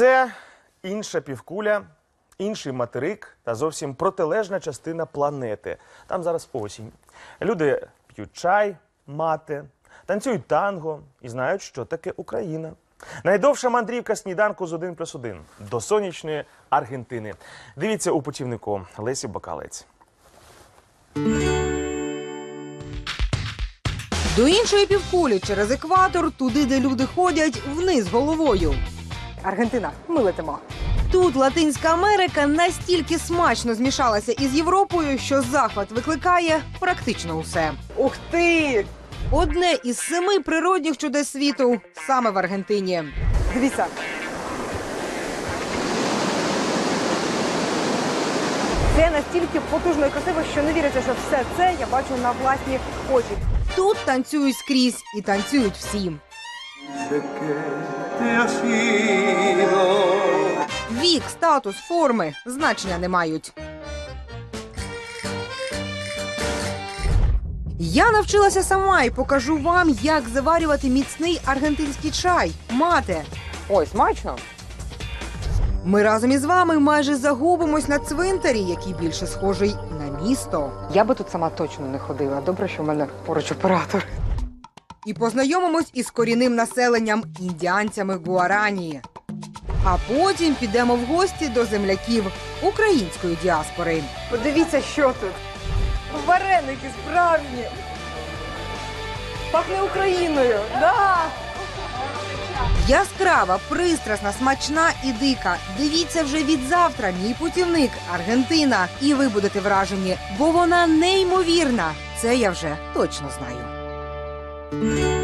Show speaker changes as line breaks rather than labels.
Це інша півкуля, інший материк та зовсім протилежна частина планети. Там зараз осінь. Люди п'ють чай, мати, танцюють танго і знають, що таке Україна. Найдовша мандрівка сніданку з 1 плюс 1 до сонячної Аргентини. Дивіться у путівнику Лесі Бакалець.
До іншої півкулі через екватор, туди, де люди ходять вниз головою.
Аргентина, ми летимо.
Тут Латинська Америка настільки смачно змішалася із Європою, що захват викликає практично усе.
Ух ти!
Одне із семи природних чудес світу саме в Аргентині.
Дивіться. Це настільки потужно і красиво, що не віриться, що все це я бачу на власні очі.
Тут танцюють скрізь і танцюють всі.
Sé que te has ido.
Вік, статус, форми значення не мають. Я навчилася сама і покажу вам, як заварювати міцний аргентинський чай. Мате.
Ой, смачно.
Ми разом із вами майже загубимось на цвинтарі, який більше схожий на місто.
Я би тут сама точно не ходила. Добре, що в мене поруч оператор.
І познайомимось із корінним населенням індіанцями Гуарані. А потім підемо в гості до земляків української діаспори.
Подивіться, що тут. Вареники справжні. Пахне Україною. Да!
Яскрава, пристрасна, смачна і дика. Дивіться вже від завтра. Мій путівник Аргентина. І ви будете вражені, бо вона неймовірна. Це я вже точно знаю. Música